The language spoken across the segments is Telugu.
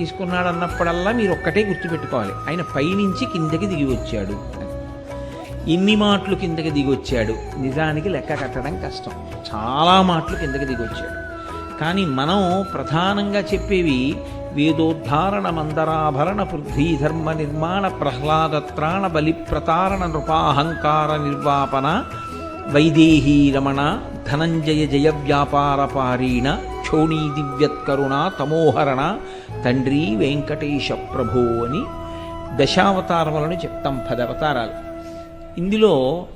తీసుకున్నాడు అన్నప్పుడల్లా మీరు ఒక్కటే గుర్తుపెట్టుకోవాలి. ఆయన పైనుంచి కిందకి దిగి వచ్చాడు. ఇన్ని మాటలు కిందకి దిగి వచ్చాడు. నిజానికి లెక్క కట్టడం కష్టం. చాలా మాటలు కిందకి దిగి వచ్చాడు. కానీ మనం ప్రధానంగా చెప్పేవి వేదోద్ధారణ మందరాభరణ పృథ్వీ ధర్మ నిర్మాణ ప్రహ్లాదత్రాణ బలి ప్రతారణ నృపాహంకార నిర్వాపన వైదేహీ రమణ ధనంజయ జయ వ్యాపార పారీణ క్షోణీ దివ్యత్కరుణ తమోహరణ తండ్రి వెంకటేశ ప్రభు అని దశావతారములను చెప్తాం పది అవతారాలు ఇందులో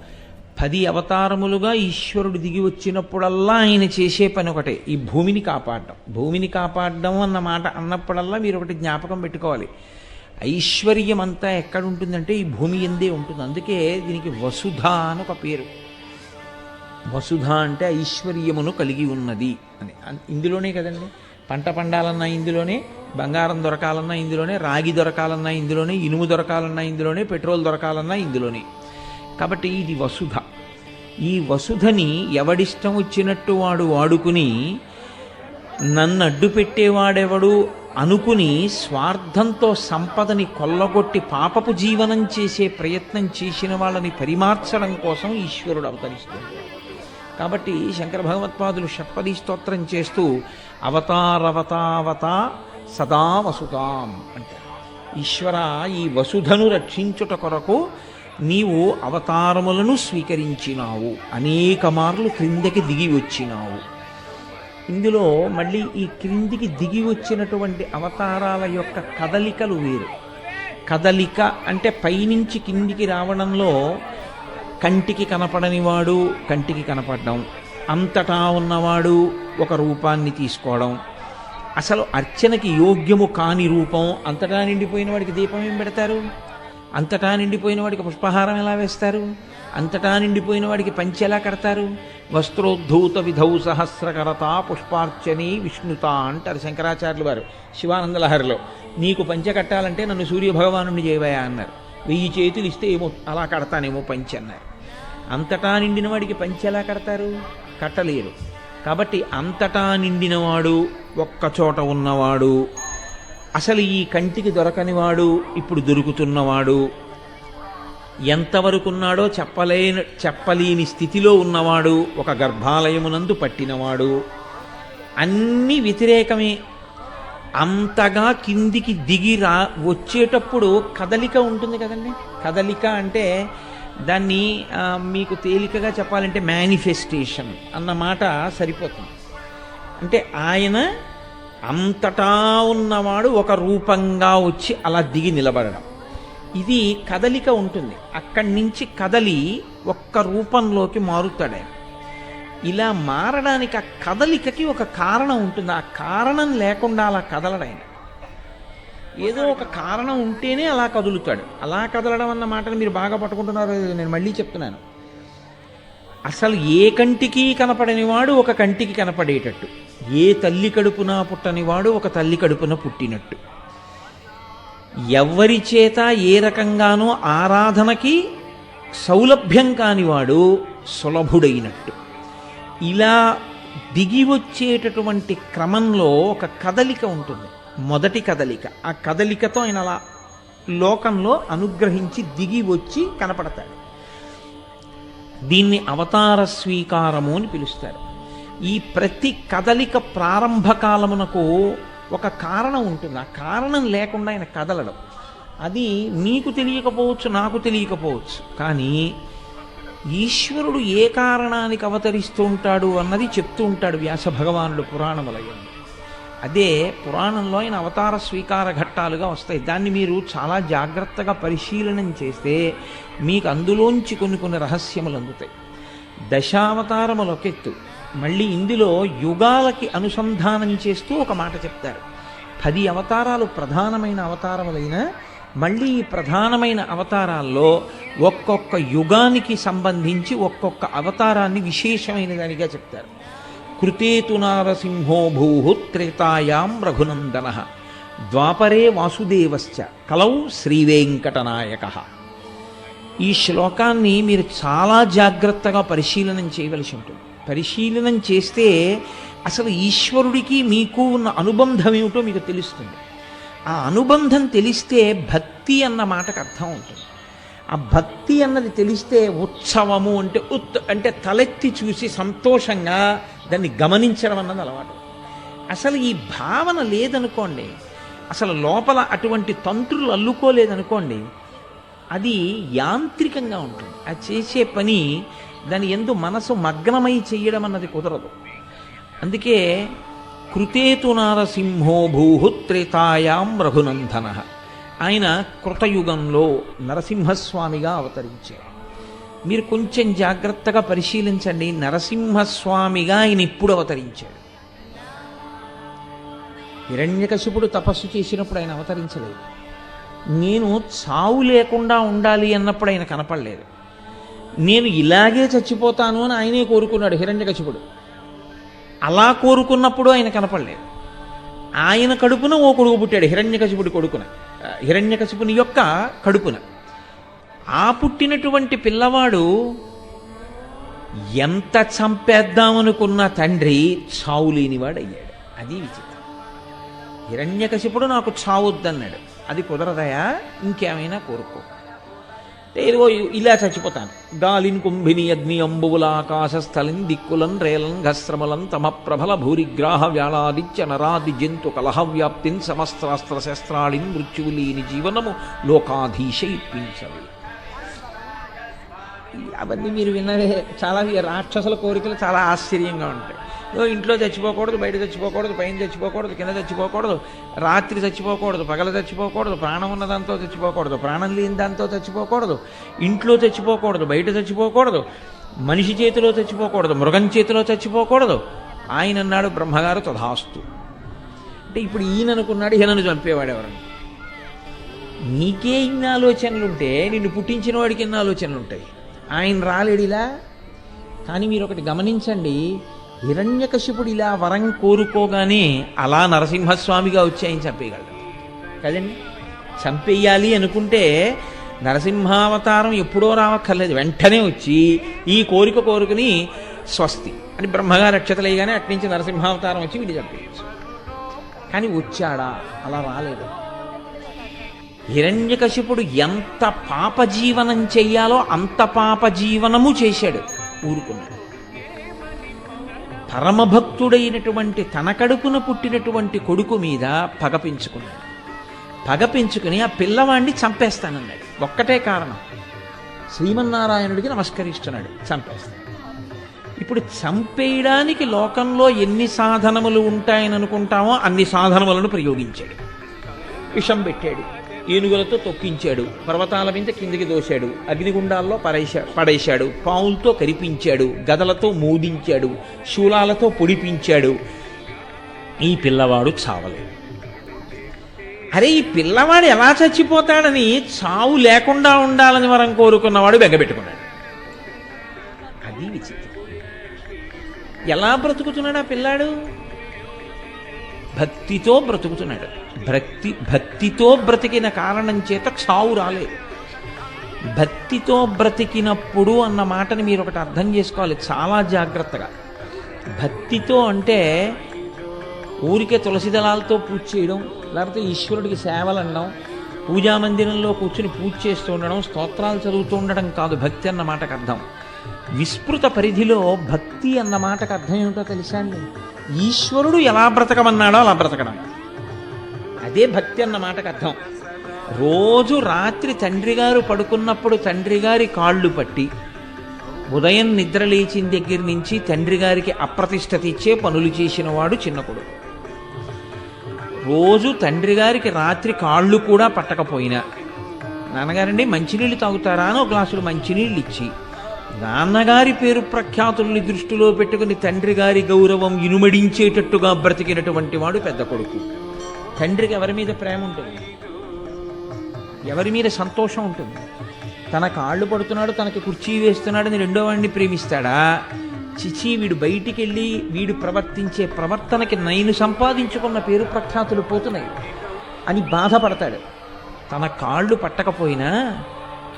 పది అవతారములుగా ఈశ్వరుడు దిగి వచ్చినప్పుడల్లా ఆయన చేసే పని ఒకటే ఈ భూమిని కాపాడడం. భూమిని కాపాడడం అన్న మాట అన్నప్పుడల్లా మీరు ఒకటి జ్ఞాపకం పెట్టుకోవాలి. ఐశ్వర్యం అంతా ఎక్కడ ఉంటుందంటే ఈ భూమి ఎందే ఉంటుంది. అందుకే దీనికి వసుధ అని ఒక పేరు. వసుధ అంటే ఐశ్వర్యమును కలిగి ఉన్నది అని. ఇందులోనే కదండి. పంట పండాలన్నా ఇందులోనే బంగారం దొరకాలన్నా ఇందులోనే రాగి దొరకాలన్నా ఇందులోనే ఇనుము దొరకాలన్నా ఇందులోనే పెట్రోల్ దొరకాలన్నా ఇందులోనే. కాబట్టి ఇది వసుధ. ఈ వసుధని ఎవడిష్టం వచ్చినట్టు వాడు వాడుకుని నన్ను అడ్డు పెట్టేవాడెవడు అనుకుని స్వార్థంతో సంపదని కొల్లగొట్టి పాపపు జీవనం చేసే ప్రయత్నం చేసిన వాళ్ళని పరిమార్చడం కోసం ఈశ్వరుడు అవతరిస్తుంది కాబట్టి శంకర భగవత్పాదులు షట్పది స్తోత్రం చేస్తూ అవతారవతావత సదా వసుతాం అంటారు. ఈశ్వర ఈ వసుధను రక్షించుట కొరకు నీవు అవతారములను స్వీకరించినావు. అనేక మార్లు క్రిందకి దిగి వచ్చినావు. ఇందులో మళ్ళీ ఈ క్రిందికి దిగి వచ్చినటువంటి అవతారాల యొక్క కదలికలు వేరు. కదలిక అంటే పైనుంచి కిందికి రావడంలో కంటికి కనపడనివాడు కంటికి కనపడడం. అంతటా ఉన్నవాడు ఒక రూపాన్ని తీసుకోవడం. అసలు అర్చనకి యోగ్యము కాని రూపం అంతటా నిండిపోయిన వాడికి దీపం ఏం పెడతారు? అంతటా నిండిపోయిన వాడికి పుష్పహారం ఎలా వేస్తారు? అంతటా నిండిపోయిన వాడికి పంచి ఎలా కడతారు? వస్త్రోద్ధూత విధౌ సహస్రకరత పుష్పార్చని విష్ణుత అంటారు శంకరాచార్యులు వారు శివానంద లహరిలో నీకు పంచె కట్టాలంటే నన్ను సూర్య భగవానుని చేయవయా అన్నారు. వెయ్యి చేతులు ఇస్తే ఏమో అలా కడతానేమో పంచి అన్నారు. అంతటా నిండిన వాడికి పంచి ఎలా కడతారు? కట్టలేరు. కాబట్టి అంతటా నిండినవాడు ఒక్కచోట ఉన్నవాడు అసలు ఈ కంటికి దొరకనివాడు ఇప్పుడు దొరుకుతున్నవాడు ఎంతవరకున్నాడో చెప్పలేని చెప్పలేని స్థితిలో ఉన్నవాడు ఒక గర్భాలయమునందు పట్టినవాడు అన్నీ వ్యతిరేకమే. అంతగా కిందికి దిగి రా వచ్చేటప్పుడు కదలిక ఉంటుంది కదండి. కదలిక అంటే దాన్ని మీకు తేలికగా చెప్పాలంటే మేనిఫెస్టేషన్ అన్న మాట సరిపోతుంది. అంటే ఆయన అంతటా ఉన్నవాడు ఒక రూపంగా వచ్చి అలా దిగి నిలబడడం. ఇది కదలిక ఉంటుంది. అక్కడి నుంచి కదలి ఒక్క రూపంలోకి మారుతాడు ఆయన. ఇలా మారడానికి ఆ కదలికకి ఒక కారణం ఉంటుంది. ఆ కారణం లేకుండా అలా కదలడాయన ఏదో ఒక కారణం ఉంటేనే అలా కదులుతాడు. అలా కదలడం అన్న మాటను మీరు బాగా పట్టుకుంటున్నారు నేను మళ్ళీ చెప్తున్నాను. అసలు ఏ కంటికి కనపడనివాడు ఒక కంటికి కనపడేటట్టు. ఏ తల్లి కడుపున పుట్టనివాడు ఒక తల్లి కడుపున పుట్టినట్టు. ఎవరి చేత ఏ రకంగానూ ఆరాధనకి సౌలభ్యం కానివాడు సులభుడైనట్టు. ఇలా దిగి వచ్చేటటువంటి క్రమంలో ఒక కదలిక ఉంటుంది. మొదటి కదలిక. ఆ కదలికతో ఆయన అలా లోకంలో అనుగ్రహించి దిగి వచ్చి కనపడతాడు. దీన్ని అవతార స్వీకారము అని పిలుస్తారు. ఈ ప్రతి కదలిక ప్రారంభ కాలమునకు ఒక కారణం ఉంటుంది. ఆ కారణం లేకుండా ఆయన కదలడం. అది నీకు తెలియకపోవచ్చు నాకు తెలియకపోవచ్చు. కానీ ఈశ్వరుడు ఏ కారణానికి అవతరిస్తూ ఉంటాడు అన్నది చెప్తూ ఉంటాడు వ్యాస భగవానుడు పురాణములయ్యండి అదే పురాణంలో ఆయన అవతార స్వీకార ఘట్టాలుగా వస్తాయి. దాన్ని మీరు చాలా జాగ్రత్తగా పరిశీలనం చేస్తే మీకు అందులోంచి కొన్ని కొన్ని రహస్యములు అందుతాయి. దశావతారములొకెత్తు. మళ్ళీ ఇందులో యుగాలకి అనుసంధానం చేస్తూ ఒక మాట చెప్తారు. పది అవతారాలు ప్రధానమైన అవతారములైన మళ్ళీ ఈ ప్రధానమైన అవతారాల్లో ఒక్కొక్క యుగానికి సంబంధించి ఒక్కొక్క అవతారాన్ని విశేషమైన దానిగా చెప్తారు. కృతేతు నారసింహో భూ త్రేతాయాం రఘునందన. ద్వాపరే వాసుదేవశ్చ. కలౌ శ్రీవేంకటనాయక. ఈ శ్లోకాన్ని మీరు చాలా జాగ్రత్తగా పరిశీలనం చేయవలసి ఉంటుంది. పరిశీలనం చేస్తే అసలు ఈశ్వరుడికి మీకు ఉన్న అనుబంధం ఏమిటో మీకు తెలుస్తుంది. ఆ అనుబంధం తెలిస్తే భక్తి అన్న మాటకు అర్థం ఉంటుంది. ఆ భక్తి అన్నది తెలిస్తే ఉత్సవము అంటే ఉత్ అంటే తలెత్తి చూసి సంతోషంగా దాన్ని గమనించడం అన్నది అలవాటు. అసలు ఈ భావన లేదనుకోండి అసలు లోపల అటువంటి తంత్రులు అల్లుకోలేదనుకోండి అది యాంత్రికంగా ఉంటుంది. అది చేసే పని దాని ఎందు మనసు మగ్నమై చేయడం అన్నది కుదరదు. అందుకే కృతేతు నారసింహో భూహుత్రేతాయాం రఘునందన. ఆయన కృతయుగంలో నరసింహస్వామిగా అవతరించారు. మీరు కొంచెం జాగ్రత్తగా పరిశీలించండి. నరసింహస్వామిగా ఆయన ఇప్పుడు అవతరించాడు. హిరణ్యకశిపుడు తపస్సు చేసినప్పుడు ఆయన అవతరించలేదు. నేను చావు లేకుండా ఉండాలి అన్నప్పుడు ఆయన కనపడలేదు. నేను ఇలాగే చచ్చిపోతాను అని ఆయనే కోరుకున్నాడు హిరణ్యకశిపుడు అలా కోరుకున్నప్పుడు ఆయన కనపడలేదు. ఆయన కడుపున ఓ కొడుకు పుట్టాడు హిరణ్యకశిపుడి కొడుకున. హిరణ్యకశిపుని యొక్క కడుపున. ఆ పుట్టినటువంటి పిల్లవాడు ఎంత చంపేద్దామనుకున్న తండ్రి చావు లేనివాడయ్యాడు. అది విచిత్రం. హిరణ్యకశిపుడు నాకు చావొద్దన్నాడు అది కుదరదయా? ఇంకేమైనా కోరుకో. ఏదో ఇలా చచ్చిపోతాను. గాలిన్ కుంభిని అగ్ని అంబువుల ఆకాశస్థలిన్ దిక్కులన్ రేలన్ ఘస్రమలం తమ ప్రబల భూరిగ్రాహ వ్యాళాదిత్య నరాది జంతు కలహ వ్యాప్తిన్ సమస్త్రాస్త్ర శస్త్రాళిన్ మృత్యువులీని జీవనము లోకాధీశ ఇప్పించలేదు అవన్నీ మీరు విన్నవే చాలా రాక్షసుల కోరికలు చాలా ఆశ్చర్యంగా ఉంటాయి. ఓ ఇంట్లో చచ్చిపోకూడదు బయట చచ్చిపోకూడదు పైన చచ్చిపోకూడదు కింద చచ్చిపోకూడదు రాత్రి చచ్చిపోకూడదు పగల చచ్చిపోకూడదు ప్రాణం ఉన్న దాంతో చచ్చిపోకూడదు ప్రాణం లేని దాంతో చచ్చిపోకూడదు ఇంట్లో చచ్చిపోకూడదు బయట చచ్చిపోకూడదు మనిషి చేతిలో చచ్చిపోకూడదు మృగం చేతిలో చచ్చిపోకూడదు. ఆయన అన్నాడు బ్రహ్మగారు తథాస్తు. అంటే ఇప్పుడు ఈయన అనుకున్నాడు ఈయనను చంపేవాడు ఎవరని నీకే ఇన్ని ఆలోచనలుంటే నిన్ను పుట్టించిన వాడికి ఎన్ని ఆలోచనలు ఉంటాయి ఆయన రాలేడిలా? కానీ మీరు ఒకటి గమనించండి హిరణ్యకశిపుడు ఇలా వరం కోరుకోగానే అలా నరసింహస్వామిగా వచ్చి ఆయన చంపేయగలడు. కదండి? చంపేయాలి అనుకుంటే నరసింహావతారం ఎప్పుడో రావక్కర్లేదు. వెంటనే వచ్చి ఈ కోరిక కోరుకుని స్వస్తి. అని బ్రహ్మగారు రక్షతలేయగానే అట్నుంచి నరసింహావతారం వచ్చి వీడి చంపేయచ్చు. కానీ వచ్చాడా? అలా రాలేదు హిరణ్యకశిపుడు ఎంత పాప జీవనం చెయ్యాలో అంత పాప జీవనము చేశాడు ఊరుకున్నాడు. పరమభక్తుడైనటువంటి తన కడుపున పుట్టినటువంటి కొడుకు మీద పగ పెంచుకున్నాడు. పగ పెంచుకుని ఆ పిల్లవాడిని చంపేస్తానన్నాడు. ఒక్కటే కారణం శ్రీమన్నారాయణుడికి నమస్కరిస్తున్నాడు చంపేస్తాడు. ఇప్పుడు చంపేయడానికి లోకంలో ఎన్ని సాధనములు ఉంటాయని అనుకుంటామో అన్ని సాధనములను ప్రయోగించాడు. విషం పెట్టాడు. ఏనుగులతో తొక్కించాడు. పర్వతాల మీద కిందికి దోశాడు. అగ్నిగుండాల్లో పడేశా పడేశాడు. పావులతో కరిపించాడు. గదలతో మోదించాడు. శూలాలతో పొడిపించాడు. ఈ పిల్లవాడు చావలేదు. అరే ఈ పిల్లవాడు ఎలా చచ్చిపోతాడని చావు లేకుండా ఉండాలని వరం కోరుకున్నవాడు బెంగపెట్టుకున్నాడు. అది విచిత్రం. ఎలా బ్రతుకుతున్నాడు ఆ పిల్లాడు? భక్తితో బ్రతుకుతున్నాడు. భక్తి భక్తితో బ్రతికిన కారణం చేత చావు రాలేదు. భక్తితో బ్రతికినప్పుడు అన్న మాటని మీరు ఒకటి అర్థం చేసుకోవాలి చాలా జాగ్రత్తగా. భక్తితో అంటే ఊరికే తులసి దళాలతో పూజ చేయడం లేకపోతే ఈశ్వరుడికి సేవలు అనడం పూజా మందిరంలో కూర్చుని పూజ చేస్తూ ఉండడం స్తోత్రాలు చదువుతూ ఉండడం కాదు భక్తి అన్న మాటకు అర్థం. విస్తృత పరిధిలో భక్తి అన్న మాటకు అర్థం ఏమిటో తెలుసా అండి? ఈశ్వరుడు ఎలా బ్రతకమన్నాడో అలా బ్రతకడం. అదే భక్తి అన్న మాటకు అర్థం. రోజు రాత్రి తండ్రి గారు పడుకున్నప్పుడు తండ్రి గారి కాళ్ళు పట్టి ఉదయం నిద్ర లేచిన దగ్గర నుంచి తండ్రి గారికి అప్రతిష్ట తెచ్చే పనులు చేసిన వాడు చిన్న కొడుకు. రోజు తండ్రి గారికి రాత్రి కాళ్ళు కూడా పట్టకపోయినా నాన్నగారండి మంచినీళ్ళు తాగుతారా? అని ఒక గ్లాసులు మంచినీళ్ళు ఇచ్చి నాన్నగారి పేరు ప్రఖ్యాతుల్ని దృష్టిలో పెట్టుకుని తండ్రి గారి గౌరవం ఇనుమడించేటట్టుగా బ్రతికినటువంటి వాడు పెద్ద కొడుకు. తండ్రికి ఎవరి మీద ప్రేమ ఉంటుంది? ఎవరి మీద సంతోషం ఉంటుంది? తన కాళ్ళు పడుతున్నాడు తనకి కుర్చీ వేస్తున్నాడని రెండో వాడిని ప్రేమిస్తాడా? చిచి వీడు బయటికి వెళ్ళి వీడు ప్రవర్తించే ప్రవర్తనకి నైను సంపాదించుకున్న పేరు ప్రఖ్యాతులు పోతున్నాయి. అని బాధపడతాడు. తన కాళ్ళు పట్టకపోయినా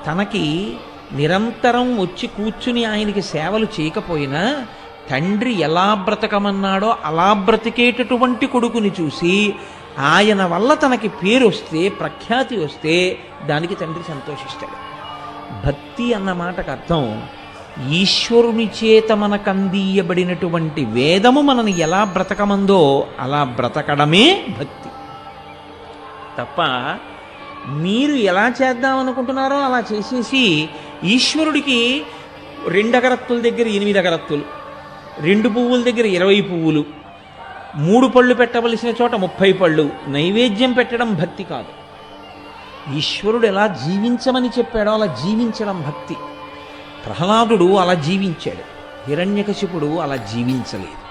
తనకి నిరంతరం వచ్చి కూర్చుని ఆయనకి సేవలు చేయకపోయినా తండ్రి ఎలా బ్రతకమన్నాడో అలా బ్రతికేటటువంటి కొడుకుని చూసి ఆయన వల్ల తనకి పేరు వస్తే ప్రఖ్యాతి వస్తే దానికి తండ్రి సంతోషిస్తాడు. భక్తి అన్న మాటకు అర్థం ఈశ్వరుని చేత మనకు అందియబడినటువంటి వేదము మనని ఎలా బ్రతకమందో అలా బ్రతకడమే భక్తి. తప్ప మీరు ఎలా చేద్దాం అనుకుంటున్నారో అలా చేసేసి ఈశ్వరుడికి రెండు అగరత్తుల దగ్గర ఎనిమిది అగరత్తులు రెండు పువ్వుల దగ్గర ఇరవై పువ్వులు మూడు పళ్ళు పెట్టవలసిన చోట ముప్పై పళ్ళు నైవేద్యం పెట్టడం భక్తి కాదు. ఈశ్వరుడు ఎలా జీవించమని చెప్పాడో అలా జీవించడం భక్తి. ప్రహ్లాదుడు అలా జీవించాడు హిరణ్యకశిపుడు అలా జీవించలేదు.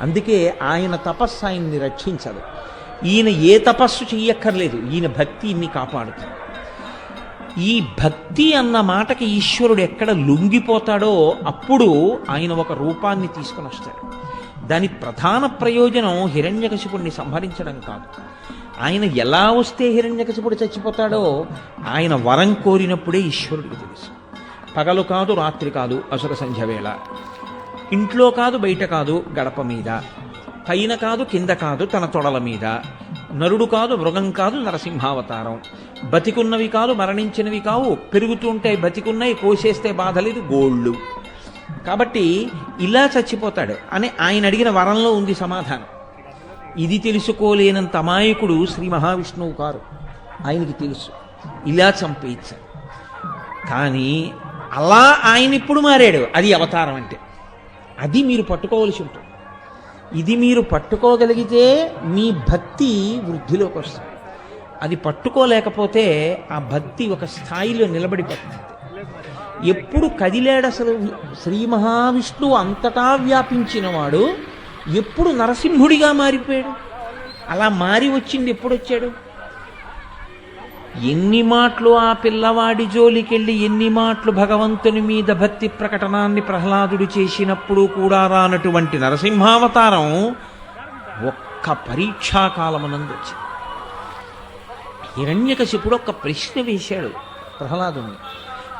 అందుకే ఆయన తపస్సు ఆయన్ని రక్షించదు. ఈయన ఏ తపస్సు చెయ్యక్కర్లేదు ఈయన భక్తి ఇన్ని కాపాడుతుంది. ఈ భక్తి అన్న మాటకి ఈశ్వరుడు ఎక్కడ లొంగిపోతాడో అప్పుడు ఆయన ఒక రూపాన్ని తీసుకుని వస్తాడు. దాని ప్రధాన ప్రయోజనం హిరణ్యకశిపుడిని సంహరించడం కాదు. ఆయన ఎలా వస్తే హిరణ్యకశిపుడు చచ్చిపోతాడో ఆయన వరం కోరినప్పుడే ఈశ్వరుడికి తెలుసు. పగలు కాదు రాత్రి కాదు అసుర సంధ్య వేళ. ఇంట్లో కాదు బయట కాదు గడప మీద. పైన కాదు కింద కాదు తన తొడల మీద. నరుడు కాదు మృగం కాదు నరసింహావతారం. బతికున్నవి కాదు మరణించినవి కావు. పెరుగుతుంటాయి బతికున్నవి కోసేస్తే బాధ లేదు గోళ్ళు. కాబట్టి ఇలా చచ్చిపోతాడు అని ఆయన అడిగిన వరంలో ఉంది సమాధానం. ఇది తెలుసుకోలేనంత అమాయకుడు శ్రీ మహావిష్ణువు కారు. ఆయనకి తెలుసు. ఇలా చంపేయించాడు కానీ అలా ఆయన ఇప్పుడు మారాడు. అది అవతారం అంటే. అది మీరు పట్టుకోవలసి ఉంటుంది. ఇది మీరు పట్టుకోగలిగితే మీ భక్తి వృద్ధిలోకి వస్తుంది. అది పట్టుకోలేకపోతే ఆ భక్తి ఒక స్థాయిలో నిలబడిపోతుంది. ఎప్పుడు కదిలేడ అసలు శ్రీ మహావిష్ణువు అంతటా వ్యాపించినవాడు ఎప్పుడు నరసింహుడిగా మారిపోయాడు. అలా మారి వచ్చింది ఎప్పుడొచ్చాడు ఎన్ని మాటలు ఆ పిల్లవాడి జోలికెళ్ళి ఎన్ని మాటలు భగవంతుని మీద భక్తి ప్రకటనాన్ని ప్రహ్లాదుడు చేసినప్పుడు కూడా రానటువంటి నరసింహావతారం ఒక్క పరీక్షాకాలమునందు వచ్చింది. హిరణ్యకశిపుడు ఒక ప్రశ్న వేశాడు ప్రహ్లాదుని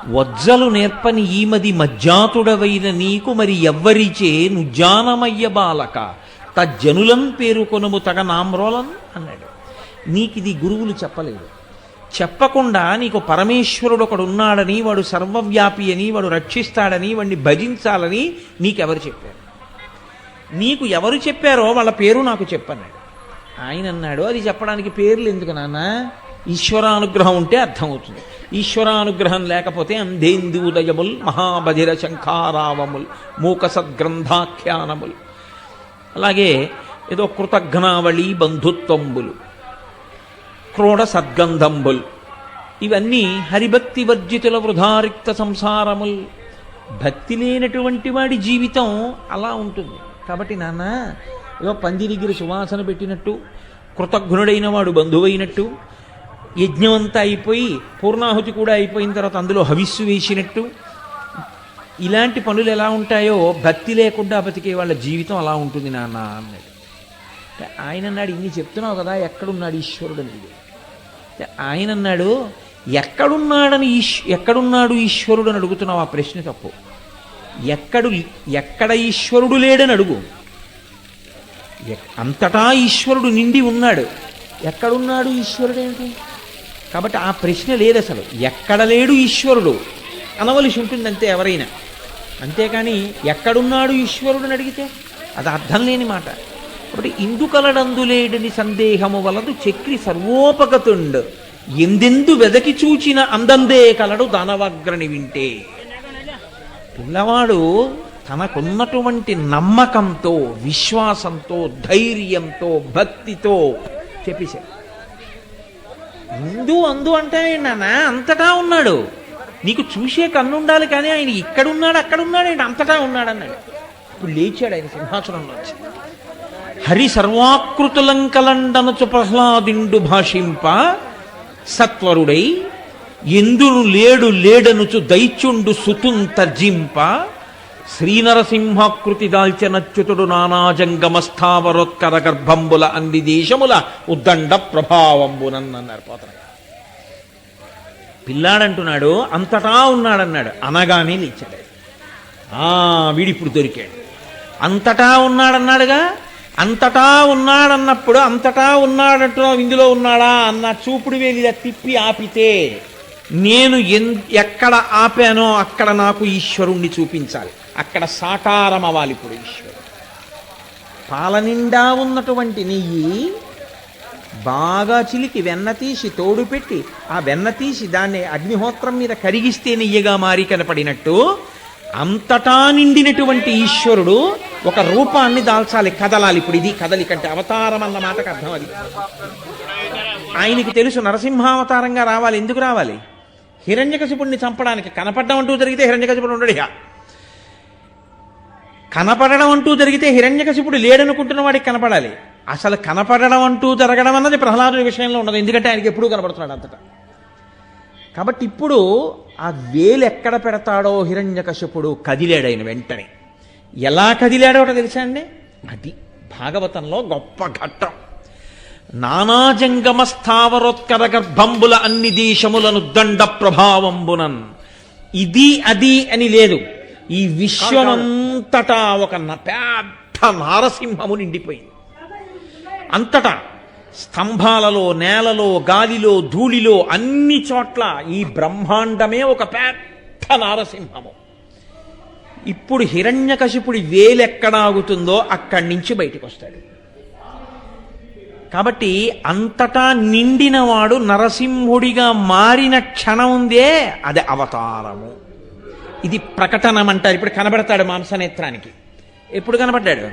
వజ్జలు నేర్పని ఈమది మజ్జాతుడవైన నీకు మరి ఎవ్వరిచే నుజ్జానమయ్య బాలక తజ్జనులం పేరుకొనుము తగ నామ్రోలం అన్నాడు. నీకిది గురువులు చెప్పలేదు. చెప్పకుండా నీకు పరమేశ్వరుడు ఒకడు ఉన్నాడని వాడు సర్వవ్యాపి అని వాడు రక్షిస్తాడని వాడిని భజించాలని నీకెవరు చెప్పారు? నీకు ఎవరు చెప్పారో వాళ్ళ పేరు నాకు చెప్పన్నాడు ఆయన అన్నాడు అది చెప్పడానికి పేర్లు ఎందుకు నాన్న? ఈశ్వరానుగ్రహం ఉంటే అర్థమవుతుంది. ఈశ్వరానుగ్రహం లేకపోతే అంధేందూదయముల్ మహాబధిర శంఖారావముల్ మూక సద్గ్రంథాఖ్యానముల్ అలాగే ఏదో కృతఘ్నావళి బంధుత్వంబులు. క్రోడ సద్గంధంబుల్ ఇవన్నీ హరిభక్తి వర్జితుల వృధారిక్త సంసారముల్. భక్తి లేనటువంటి వాడి జీవితం అలా ఉంటుంది. కాబట్టి నాన్న ఏదో పందిరిగిరి సువాసన పెట్టినట్టు కృతజ్ఞుడైన వాడు బంధువైనట్టు యజ్ఞం అంతా అయిపోయి పూర్ణాహుతి కూడా అయిపోయిన తర్వాత అందులో హవిస్సు వేసినట్టు ఇలాంటి పనులు ఎలా ఉంటాయో భక్తి లేకుండా బతికే వాళ్ళ జీవితం అలా ఉంటుంది నాన్న అన్నాడు ఆయన అన్నాడు ఇన్ని చెప్తున్నావు కదా ఎక్కడున్నాడు ఈశ్వరుడు? అనేది ఆయన అన్నాడు ఎక్కడున్నాడని ఈశ్ ఎక్కడున్నాడు ఈశ్వరుడు అని అడుగుతున్నావు? ఆ ప్రశ్న తప్పు. ఎక్కడు ఎక్కడ ఈశ్వరుడు లేడని అడుగు. అంతటా ఈశ్వరుడు నిండి ఉన్నాడు. ఎక్కడున్నాడు ఈశ్వరుడు ఏంటి కాబట్టి ఆ ప్రశ్న లేదు అసలు. ఎక్కడ లేడు ఈశ్వరుడు? అనవలసి ఉంటుంది అంతే ఎవరైనా. అంతేకాని ఎక్కడున్నాడు ఈశ్వరుడు? అని అడిగితే అది అర్థం లేని మాట. కాబట్టి ఇందుకలడందులేడని సందేహము వలదు చక్రి సర్వోపగతుండు. ఎందెందు వెదకి చూచిన అందందే కలడు దానవాగ్రని వింటే. పిల్లవాడు తనకున్నటువంటి నమ్మకంతో విశ్వాసంతో ధైర్యంతో భక్తితో చెప్పేశాడు. ఇందు అందు అంటే నాన్న అంతటా ఉన్నాడు. నీకు చూసే కన్ను ఉండాలి కానీ ఆయన ఇక్కడున్నాడు అక్కడున్నాడు ఆయన అంతటా ఉన్నాడు అన్నాడు ఇప్పుడు లేచాడు ఆయన సింహాసనంలో వచ్చి హరి సర్వాకృతులంకలండనచు ప్రహ్లాదిండు భాషింప సత్వరుడై ఎందును లేడు లేడనుచు దైత్యుండు సుతుం తర్జింప శ్రీనరసింహాకృతి దాల్చనచ్యుతుడు నానాజంగమస్థావరోత్కర గర్భంబుల అన్ని దేశముల ఉద్దండ ప్రభావంబునన్నారు పోతన పిల్లాడంటున్నాడు అంతటా ఉన్నాడన్నాడు. అనగానే లేచాడు. ఆ వీడిప్పుడు దొరికాడు. అంతటా ఉన్నాడన్నాడుగా? అంతటా ఉన్నాడన్నప్పుడు అంతటా ఉన్నాడంటున్నావు ఇందులో ఉన్నాడా అన్న చూపుడు వేలిగా తిప్పి ఆపితే నేను ఎన్ ఎక్కడ ఆపానో అక్కడ నాకు ఈశ్వరుణ్ణి చూపించాలి. అక్కడ సాకారం అవ్వాలి ఇప్పుడు ఈశ్వరుడు. పాలనిండా ఉన్నటువంటి నెయ్యి బాగా చిలికి వెన్న తీసి తోడు పెట్టి ఆ వెన్న తీసి దాన్ని అగ్నిహోత్రం మీద కరిగిస్తే నెయ్యగా మారి కనపడినట్టు అంతటా నిండినటువంటి ఈశ్వరుడు ఒక రూపాన్ని దాల్చాలి కదలాలి. ఇప్పుడు ఇది కదలికంటే అవతారం అన్న మాటకు అర్థం అది. ఆయనకి తెలుసు నరసింహావతారంగా రావాలి. ఎందుకు రావాలి? హిరణ్యకశిపుణ్ణి చంపడానికి కనపడడం అంటూ జరిగితే హిరణ్యకశిపుడు ఉండడు కనపడడం అంటూ జరిగితే హిరణ్యకశిపుడు లేడనుకుంటున్న వాడికి కనపడాలి. అసలు కనపడడం అంటూ జరగడం అన్నది ప్రహ్లాదుడి విషయంలో ఉండదు. ఎందుకంటే ఆయనకి ఎప్పుడూ కనపడుతున్నాడు అంతటా. కాబట్టి ఇప్పుడు ఆ వేలు ఎక్కడ పెడతాడో హిరణ్యకశిపుడు కదిలాడు ఆయన వెంటనే. ఎలా కదిలాడో ఒకటి తెలుసా అండి? అది భాగవతంలో గొప్ప ఘట్టం. నానాజంగమ స్థావరోత్కర గర్భంబుల అన్ని దేశములను దండ ప్రభావంబునన్. ఇది అది అని లేదు. ఈ విశ్వమంతటా ఒక పెద్ద నారసింహము నిండిపోయింది. అంతటా స్తంభాలలో నేలలో గాలిలో ధూళిలో అన్ని చోట్ల ఈ బ్రహ్మాండమే ఒక పెద్ద నారసింహము. ఇప్పుడు హిరణ్యకశిపుడి వేలెక్కడాగుతుందో అక్కడి నుంచి బయటకు వస్తాడు కాబట్టి అంతటా నిండినవాడు నరసింహుడిగా మారిన క్షణం ఉందే అది అవతారము. ఇది ప్రకటనం అంటారు ఇప్పుడు కనబడతాడు మాంసనేత్రానికి. ఎప్పుడు కనబడ్డాడు?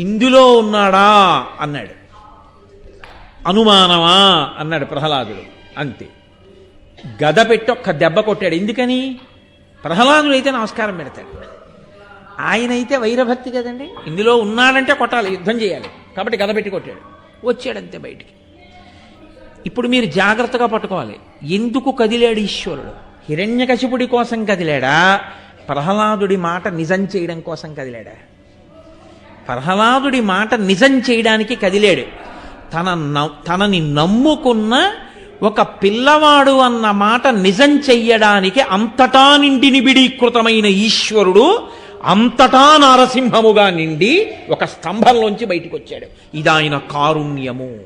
ఇందులో ఉన్నాడా? అన్నాడు. అనుమానమా? అన్నాడు ప్రహ్లాదుడు. అంతే. గద పెట్టి ఒక్క దెబ్బ కొట్టాడు. ఎందుకని? ప్రహ్లాదుడు అయితే నమస్కారం పెడతాడు. ఆయన అయితే వైరభక్తి కదండి? ఇందులో ఉన్నాడంటే కొట్టాలి యుద్ధం చేయాలి. కాబట్టి గద పెట్టి కొట్టాడు. వచ్చాడంతే బయటికి. ఇప్పుడు మీరు జాగ్రత్తగా పట్టుకోవాలి. ఎందుకు కదిలాడు ఈశ్వరుడు? హిరణ్యకశిపుడి కోసం కదిలాడా? ప్రహ్లాదుడి మాట నిజం చేయడం కోసం కదిలాడా? ప్రహ్లాదుడి మాట నిజం చేయడానికి కదిలాడు. తన తనని నమ్ముకున్న ఒక పిల్లవాడు అన్న మాట నిజం చెయ్యడానికి అంతటా నిండి నిబిడీకృతమైన ఈశ్వరుడు అంతటా నారసింహముగా నిండి ఒక స్తంభంలోంచి బయటకు వచ్చాడు ఇదాయన కారుణ్యము.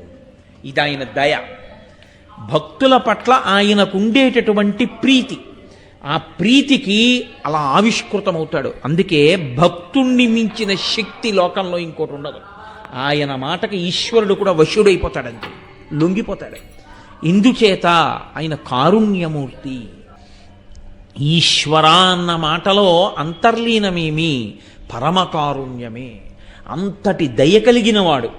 ఇదాయన దయ. భక్తుల పట్ల ఆయనకుండేటటువంటి ప్రీతి. ఆ ప్రీతికి అలా ఆవిష్కృతమవుతాడు. అందుకే భక్తుణ్ణి మించిన శక్తి లోకంలో ఇంకోటి ఉండదు. ఆయన మాటకి ఈశ్వరుడు కూడా వశుడైపోతాడంతే. లొంగిపోతాడు. ఇందుచేత ఆయన కారుణ్యమూర్తి. ఈశ్వర అన్న మాటలో అంతర్లీనమేమి? పరమకారుణ్యమే. అంతటి దయ కలిగినవాడు.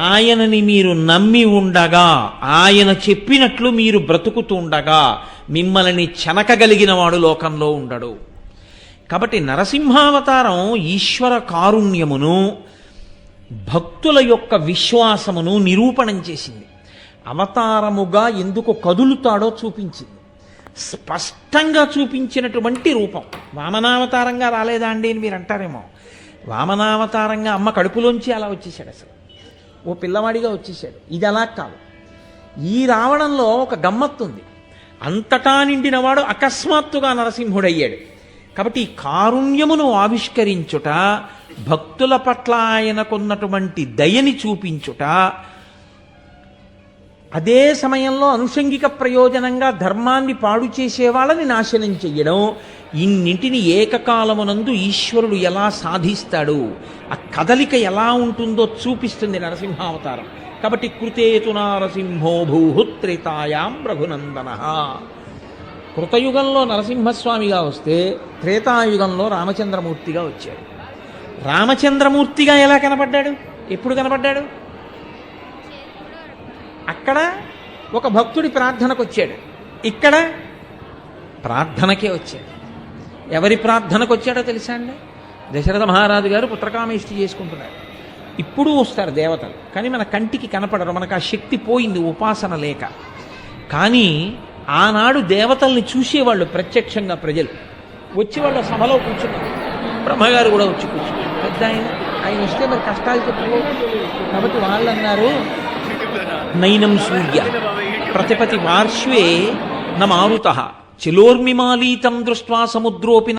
ఆయనని మీరు నమ్మి ఉండగా ఆయన చెప్పినట్లు మీరు బ్రతుకుతుండగా మిమ్మల్ని చెనకగలిగిన వాడు లోకంలో ఉండడు. కాబట్టి నరసింహావతారం ఈశ్వర కారుణ్యమును భక్తుల యొక్క విశ్వాసమును నిరూపణం చేసింది. అవతారముగా ఎందుకు కదులుతాడో చూపించింది. స్పష్టంగా చూపించినటువంటి రూపం. వామనావతారంగా రాలేదా అండి అని మీరు అంటారేమో. వామనావతారంగా అమ్మ కడుపులోంచి అలా వచ్చేసాడు అసలు. ఓ పిల్లవాడిగా వచ్చేసాడు ఇది అలా కాదు. ఈ రావడంలో ఒక గమ్మత్తుంది. అంతటా నిండినవాడు అకస్మాత్తుగా నరసింహుడయ్యాడు. కాబట్టి ఈ కారుణ్యమును ఆవిష్కరించుట భక్తుల పట్ల ఆయనకున్నటువంటి దయని చూపించుట అదే సమయంలో అనుషంగిక ప్రయోజనంగా ధర్మాన్ని పాడు చేసే వాళ్ళని నాశనం చెయ్యడం ఇన్నింటిని ఏకకాలమునందు ఈశ్వరుడు ఎలా సాధిస్తాడు ఆ కదలిక ఎలా ఉంటుందో చూపిస్తుంది నరసింహావతారం. కాబట్టి కృతేతు నారసింహో భూహుత్రేతాయాం రఘునందన. కృతయుగంలో నరసింహస్వామిగా వస్తే త్రేతాయుగంలో రామచంద్రమూర్తిగా వచ్చాడు. రామచంద్రమూర్తిగా ఎలా కనపడ్డాడు? ఎప్పుడు కనపడ్డాడు? అక్కడ ఒక భక్తుడి ప్రార్థనకు వచ్చాడు ఇక్కడ ప్రార్థనకే వచ్చాడు. ఎవరి ప్రార్థనకు వచ్చాడో తెలుసా అండి? దశరథ మహారాజు గారు పుత్రకామేష్టి చేసుకుంటున్నారు. ఇప్పుడు వస్తారు దేవతలు కానీ మన కంటికి కనపడరు మనకు ఆ శక్తి పోయింది ఉపాసన లేక. కానీ ఆనాడు దేవతల్ని చూసేవాళ్ళు ప్రత్యక్షంగా ప్రజలు. వచ్చి వాళ్ళ సభలో కూర్చున్నారు. బ్రహ్మగారు కూడా వచ్చి కూర్చున్నారు. పెద్ద ఆయన ఆయన వస్తే మరి కష్టాలు చెప్పుకో కాబట్టి వాళ్ళు అన్నారు నైనం సూర్య. ప్రతిపతి మార్ష్వే న మారుత చిలోర్మిమాలీతం దృష్ట్వా సముద్రోపి